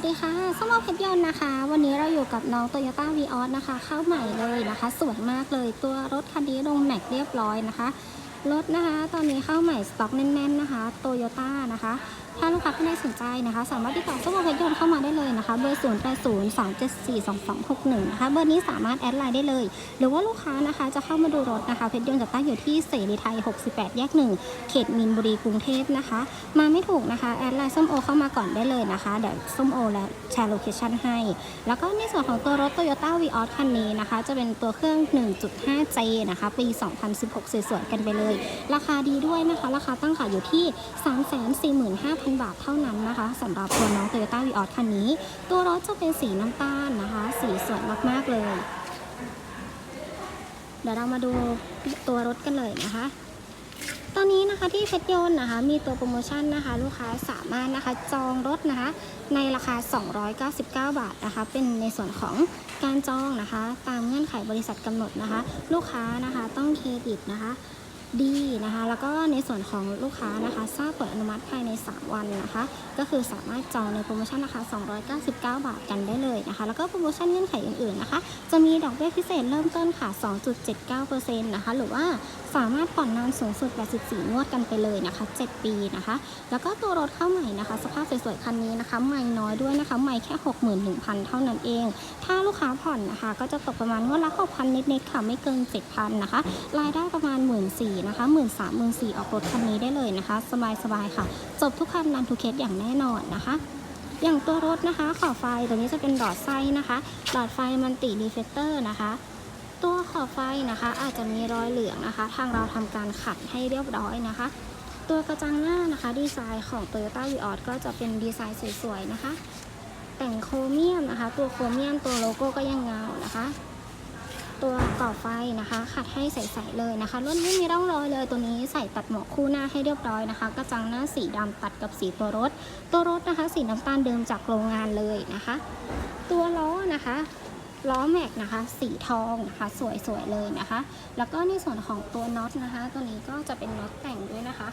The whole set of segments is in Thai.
วัสดีค่ะสมอเพชรยนต์นะคะ วันนี้เราอยู่กับน้องโตโยต้าวีออนะคะเข้าใหม่เลยนะคะ สวยมากเลยตัวรถคันนี้ลงแม็กเรียบร้อยนะคะ รถนะคะ ตอนนี้เข้าใหม่สต็อกแน่นๆนะคะโตโยต้านะคะ ถ้าลูกค้าท่านใดสนใจนะคะ สามารถติดต่อสมอเพชรยนต์เข้ามาได้เลยนะคะ เบอร์ 0 8 0 2 7 4 2 2 6 1 นะคะ เบอร์นี้สามารถแอดไลน์ได้เลย หรือว่าลูกค้านะคะจะเข้ามาดูรถนะคะ เพชรยนต์จะตั้งอยู่ที่เสรีไทย 68 แยก 1 เขตมีนบุรีกรุงเทพนะคะ มาไม่ถูกนะคะ แอดไลน์ส้มโอเข้ามาก่อนได้เลยนะคะ เดี๋ยวส้มโอและแชร์โลเคชั่นให้ แล้วก็ในส่วนของตัวรถ Toyota v ีออคันนี้นะคะ จะเป็นตัวเครื่อง 1.5J นะคะ ปี 2016สวยๆกันไปเลย ราคาดีด้วยนะคะ ราคาตั้งขายอยู่ที่ 345,000บาทเท่านั้นนะคะสำหรับตัวน้อง Toyota v ีออคันนี้ ตัวรถจะเป็นสีน้ำตาลนะคะ สีสวยมากๆเลย เดี๋ยวเรามาดูตัวรถกันเลยนะคะตอนนี้นะคะที่เพชรยนต์นะคะมีตัวโปรโมชั่นนะคะ ลูกค้าสามารถนะคะจองรถนะคะ ในราคา 299 บาทนะคะ เป็นในส่วนของการจองนะคะ ตามเงื่อนไขบริษัทกำหนดนะคะ ลูกค้านะคะต้องเครดิตนะคะ ดีนะคะแล้วก็ในส่วนของลูกค้านะคะทราบผลอนุมัติภายใน 3 วันนะคะ ก็คือสามารถจองในโปรโมชั่นราคา 299 บาทกันได้เลยนะคะ แล้วก็โปรโมชั่นเงื่อนไขอื่นๆนะคะ จะมีดอกเบี้ยพิเศษเริ่มต้นค่ะ 2.79%นะคะหรือว่าสามารถผ่อนนานสูงสุด 84 งวดกันไปเลยนะคะ 7 ปีนะคะ แล้วก็ตัวรถเข้าใหม่นะคะ สภาพสวยๆคันนี้นะคะใหม่น้อยด้วยนะคะใหม่แค่ 61,000 เท่านั้นเอง ถ้าลูกค้าผ่อนนะคะ ก็จะตกประมาณงวดละ 6,000 นิดๆค่ะไม่เกิน 7,000 นะคะรายได้ประมาณ 1 4ื่นะคะ1 3 0 0 0 0 4ออกรถคันนี้ได้เลยนะคะ สบายๆค่ะ จบทุกคันรันทุกเคสอย่างแน่นอนนะคะอย่างตัวรถนะคะขอบไฟตัวนี้จะเป็นหลอดไส้นะคะ หลอดไฟมันติดีเฟกเตอร์นะคะ ตัวขอบไฟนะคะ อาจจะมีรอยเหลืองนะคะ ทางเราทำการขัดให้เรียบร้อยนะคะ ตัวกระจังหน้านะคะ ดีไซน์ของ Toyota v ีออก็จะเป็นดีไซน์สวยๆนะคะ แต่งโครเมียมนะคะ ตัวโครเมียมตัวโลโก้ก็ยังเงานะคะ ตัวกรอไฟนะคะ ขัดให้ใสๆเลยนะคะรถไม่มีร่องรอยเลยตัวนี้ใส่ตัดหมวกคู่หน้าให้เรียบร้อยนะคะ กระจังหน้าสีดำตัดกับสีตัวรถ ตัวรถนะคะ สีน้ำตาลเดิมจากโรงงานเลยนะคะ ตัวล้อนะคะล้อแม็กนะคะ สีทองนะคะสวยๆเลยนะคะ แล้วก็ในส่วนของตัวน็อตนะคะ ตัวนี้ก็จะเป็นน็อตแต่งด้วยนะคะ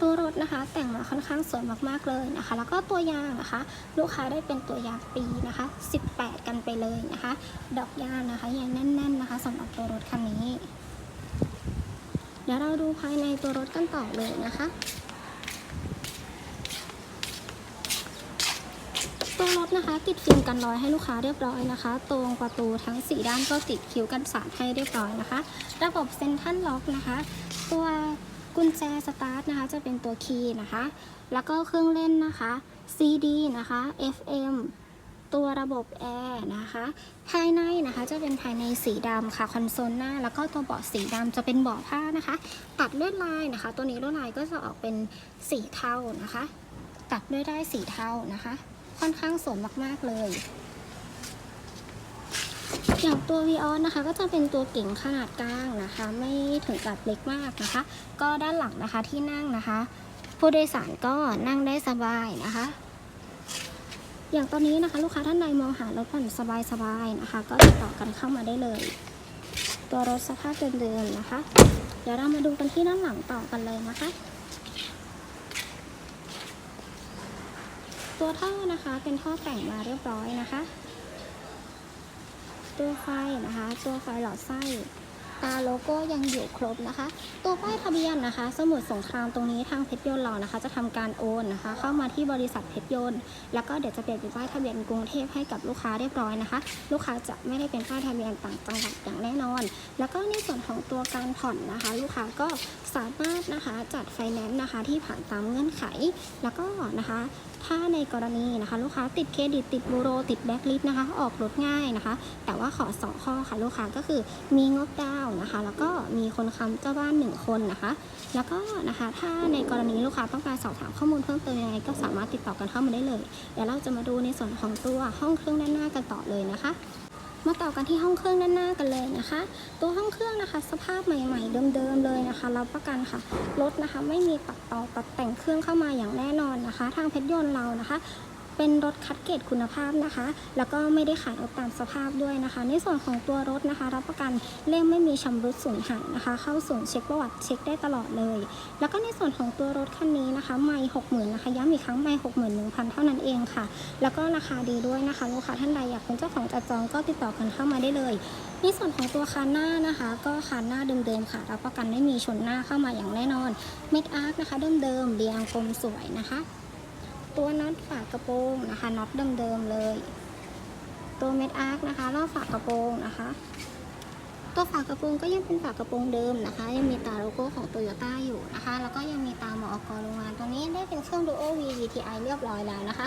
ตัวรถนะคะ แต่งมาค่อนข้างสวยมากๆเลยนะคะ แล้วก็ตัวยางนะคะ ลูกค้าได้เป็นตัวยางปีนะคะ 18 กันไปเลยนะคะ ดอกยางนะคะยังแน่น ๆ นะคะสำหรับตัวรถคันนี้ เดี๋ยวเราดูภายในตัวรถกันต่อเลยนะคะตัวรถนะคะติดฟิล์มกันรอยให้ลูกค้าเรียบร้อยนะคะ ตรงประตูทั้ง 4 ด้านก็ติดคิ้วกันสาดให้เรียบร้อยนะคะ ระบบเซ็นทรัลล็อกนะคะ ตัว กุญแจสตาร์ทนะคะจะเป็นตัวคีย์นะคะ แล้วก็เครื่องเล่นนะคะ CD นะคะ FM ตัวระบบแอร์นะคะ ภายในนะคะจะเป็นภายในสีดำค่ะคอนโซลหน้า แล้วก็ตัวเบาะสีดำจะเป็นเบาะผ้านะคะ ตัดลวดลายนะคะ ตัวนี้ลวดลายก็จะออกเป็นสีเทานะคะ ตัดด้วยได้สีเทานะคะ ค่อนข้างสวยมากๆเลย อย่างตัว v ีออนะคะก็จะเป็นตัวเก๋งขนาดกลางนะคะ ไม่ถึงกับเล็กมากนะคะ ก็ด้านหลังนะคะที่นั่งนะคะ ผู้โดยสารก็นั่งได้สบายนะคะ อย่างตอนนี้นะคะลูกค้าท่านใดมองหารถผ่อนสบายๆนะคะ ก็ติดต่อกันเข้ามาได้เลย ตัวรถสภาพเดิมๆนะคะ เดี๋ยวเรามาดูกันที่ด้านหลังต่อกันเลยนะคะตัวท่อนะคะเป็นท่อแต่งมาเรียบร้อยนะคะ ตัวไฟนะคะ ตัวไฟหลอดไส้ ตาโลโก้ยังอยู่ครบนะคะ ตัวป้ายทะเบียนนะคะ สมุดสงครามตรงนี้ทางเพชรยนต์เรานะคะ จะทำการโอนนะคะ เข้ามาที่บริษัทเพชรยนต์แล้วก็เดี๋ยวจะเปลี่ยนเป็นป้ายทะเบียนกรุงเทพให้กับลูกค้าเรียบร้อยนะคะ ลูกค้าจะไม่ได้เป็นป้ายทะเบียนต่างจังหวัดอย่างแน่นอน แล้วก็ในส่วนของตัวการผ่อนนะคะ ลูกค้าก็สามารถนะคะจัดไฟแนนซ์นะคะที่ผ่านตามเงื่อนไข แล้วก็นะคะ ถ้าในกรณีนะคะ ลูกค้าติดเครดิตติดบูโร ติดแบล็คลิสต์นะคะ ออกรถง่ายนะคะ แต่ว่าขอสองข้อค่ะลูกค้าก็คือมีงบดาวน์นะคะ แล้วก็มีคนค้ำเจ้าบ้านหนึ่งคนนะคะ แล้วก็นะคะถ้าในกรณีลูกค้าต้องการสอบถามข้อมูลเพิ่มเติมยังไงก็สามารถติดต่อกันเข้ามาได้เลยเดี๋ยวเราจะมาดูในส่วนของตัวห้องเครื่องด้านหน้ากันต่อเลยนะคะ มาต่อกันที่ห้องเครื่องด้านหน้ากันเลยนะคะ ตัวห้องเครื่องนะคะ สภาพใหม่ ๆ เดิมๆเลยนะคะรับประกันค่ะรถนะคะไม่มีตัดต่อตัดแต่งเครื่องเข้ามาอย่างแน่นอนนะคะ ทางเพชรยนต์เรานะคะ เป็นรถคัดเกรดคุณภาพนะคะ แล้วก็ไม่ได้ขายรถตามสภาพด้วยนะคะ ในส่วนของตัวรถนะคะ รับประกันเล่มไม่มีชำรุดสูญหายนะคะ เข้าศูนย์เช็คประวัติเช็คได้ตลอดเลย แล้วก็ในส่วนของตัวรถคันนี้นะคะไม่หกหมื่นนะคะย้ำอีกครั้งไม่หกหมื่นหนึ่งพันเท่านั้นเองค่ะ แล้วก็ราคาดีด้วยนะคะลูกค้าท่านใดอยากเป็นเจ้าของจัดจองก็ติดต่อกันเข้ามาได้เลยในส่วนของตัวคานหน้านะคะ ก็คานหน้าเดิมๆค่ะ รับประกันไม่มีชนหน้าเข้ามาอย่างแน่นอนเม็ดอาร์คนะคะเดิมๆเรียงกลมสวยนะคะ ตัวน็อตฝากระโปรงนะคะน็อตเดิมๆเลย ตัวเม็ดอาร์คนะคะรอบฝากระโปรงนะคะ ตัวฝากระโปรงก็ยังเป็นฝากระโปรงเดิมนะคะ ยังมีตาโลโก้ของโตโยต้าอยู่นะคะ แล้วก็ยังมีตามอกโรงงานตัวนี้ได้เป็นเครื่อง Duo V VTI เรียบร้อยแล้วนะคะ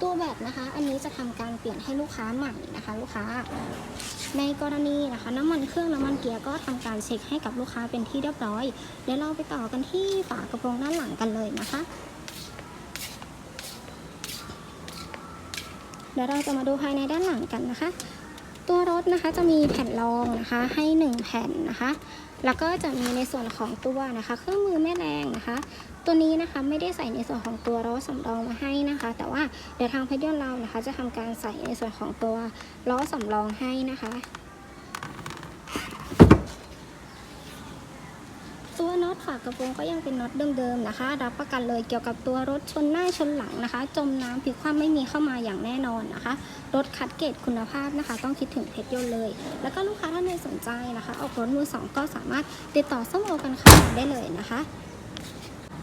ตัวแบบนะคะอันนี้จะทำการเปลี่ยนให้ลูกค้าใหม่นะคะ ลูกค้า ในกรณีนะคะ น้ำมันเครื่องน้ำมันเกียร์ก็ทำการเช็คให้กับลูกค้าเป็นที่เรียบร้อยเดี๋ยวเราไปต่อกันที่ฝากระโปรงด้านหลังกันเลยนะคะ ดี๋ยวเราจะมาดูภายในด้านหลังกันนะคะ ตัวรถนะคะจะมีแผ่นรองนะคะให้ 1 แผ่นนะคะ แล้วก็จะมีในส่วนของตัวนะคะ เครื่องมือแม่แรงนะคะ ตัวนี้นะคะไม่ได้ใส่ในส่วนของตัวล้อสำรองมาให้นะคะ แต่ว่าเดี๋ยวทางพยนต์เรานะคะ จะทำการใส่ในส่วนของตัวล้อสำรองให้นะคะ ตัวน็อตฝากระโปรงก็ยังเป็นน็อตเดิมๆนะคะ รับประกันเลยเกี่ยวกับตัวรถชนหน้าชนหลังนะคะ จมน้ำพลิกคว่ำไม่มีเข้ามาอย่างแน่นอนนะคะ รถคัดเกรดคุณภาพนะคะ ต้องคิดถึงเพชรยนต์เลย แล้วก็ลูกค้าท่านใดสนใจนะคะ ออกรถมือสองก็สามารถติดต่อส้มโอกันค่ะได้เลยนะคะ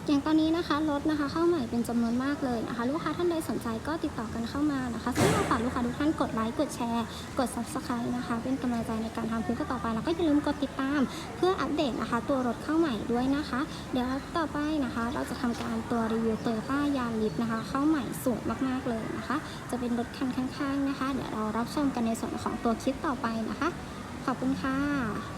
อย่างตอนนี้นะคะรถนะคะเข้าใหม่เป็นจำนวนมากเลยนะคะ ลูกค้าท่านใดสนใจก็ติดต่อกันเข้ามานะคะซึ่งเราฝากลูกค้าทุกท่านกดไลค์กดแชร์ กด subscribe นะคะ เป็นกำลังใจในการทำคลิปต่อไปแล้วก็อย่าลืมกดติดตาม เพื่ออัปเดตนะคะ ตัวรถเข้าใหม่ด้วยนะคะ เดี๋ยวต่อไปนะคะ เราจะทำการตัวรีวิวโตโยต้ายาริสนะคะ เข้าใหม่สวยมากๆเลยนะคะ จะเป็นรถคันข้างๆนะคะ เดี๋ยวเรารับชมกันในส่วนของตัวคลิปต่อไปนะคะ ขอบคุณค่ะ